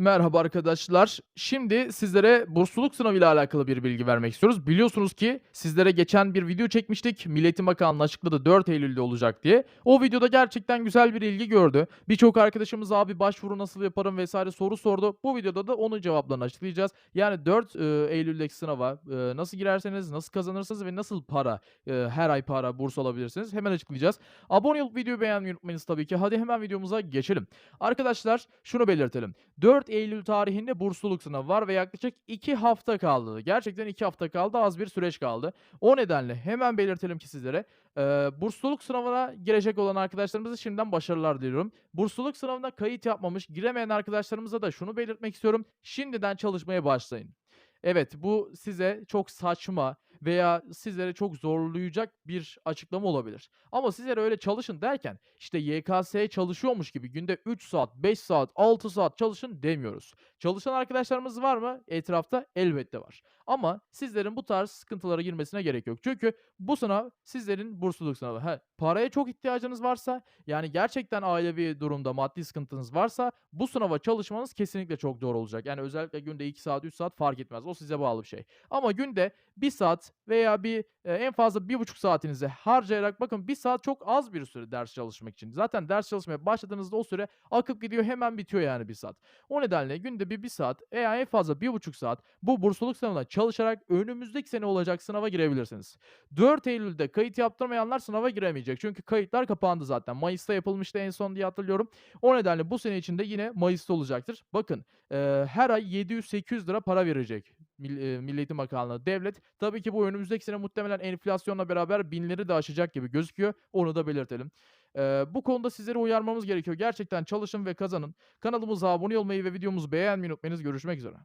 Merhaba arkadaşlar. Şimdi sizlere bursluluk sınavıyla alakalı bir bilgi vermek istiyoruz. Biliyorsunuz ki sizlere geçen bir video çekmiştik. Milli Eğitim Bakanlığı açıkladı 4 Eylül'de olacak diye. O videoda gerçekten güzel bir ilgi gördü. Birçok arkadaşımız abi başvuru nasıl yaparım vesaire soru sordu. Bu videoda da onun cevaplarını açıklayacağız. Yani 4 e, Eylül'deki sınava e, nasıl girerseniz, nasıl kazanırsınız ve nasıl para, e, her ay para, burs alabilirsiniz hemen açıklayacağız. Abone olup videoyu beğenmeyi unutmayınız tabii ki. Hadi hemen videomuza geçelim. Arkadaşlar şunu belirtelim. 4 Eylül tarihinde bursluluk sınavı var ve yaklaşık 2 hafta kaldı. Gerçekten 2 hafta kaldı. Az bir süreç kaldı. O nedenle hemen belirtelim ki sizlere eee, bursluluk sınavına girecek olan arkadaşlarımıza şimdiden başarılar diliyorum. Bursluluk sınavına kayıt yapmamış, giremeyen arkadaşlarımıza da şunu belirtmek istiyorum. Şimdiden çalışmaya başlayın. Evet, bu size çok saçma veya sizlere çok zorlayacak bir açıklama olabilir. Ama sizlere öyle çalışın derken işte YKS'ye çalışıyormuş gibi günde 3 saat, 5 saat, 6 saat çalışın demiyoruz. Çalışan arkadaşlarımız var mı? Etrafta elbette var. Ama sizlerin bu tarz sıkıntılara girmesine gerek yok. Çünkü bu sınav sizlerin bursluluk sınavı. Ha, paraya çok ihtiyacınız varsa yani gerçekten ailevi durumda maddi sıkıntınız varsa bu sınava çalışmanız kesinlikle çok doğru olacak. Yani özellikle günde 2 saat 3 saat fark etmez. O size bağlı bir şey. Ama günde 1 saat veya bir e, en fazla 1,5 saatinizi harcayarak bakın 1 saat çok az bir süre ders çalışmak için. Zaten ders çalışmaya başladığınızda o süre akıp gidiyor hemen bitiyor yani 1 saat. O nedenle günde bir 1 saat veya en fazla 1,5 saat bu bursluluk sınavına çalışarak önümüzdeki sene olacak sınava girebilirsiniz. 4 Eylül'de kayıt yaptırmayanlar sınava giremeyecek. Çünkü kayıtlar kapandı zaten. Mayıs'ta yapılmıştı en son diye hatırlıyorum. O nedenle bu sene içinde yine Mayıs'ta olacaktır. Bakın eee, her ay 700-800 lira para verecek Milli Eğitim Bakanlığı devlet. Tabii ki bu önümüzdeki sene muhtemelen enflasyonla beraber binleri de aşacak gibi gözüküyor. Onu da belirtelim. Eee, bu konuda sizleri uyarmamız gerekiyor. Gerçekten çalışın ve kazanın. Kanalımıza abone olmayı ve videomuzu beğenmeyi unutmayınız. Görüşmek üzere.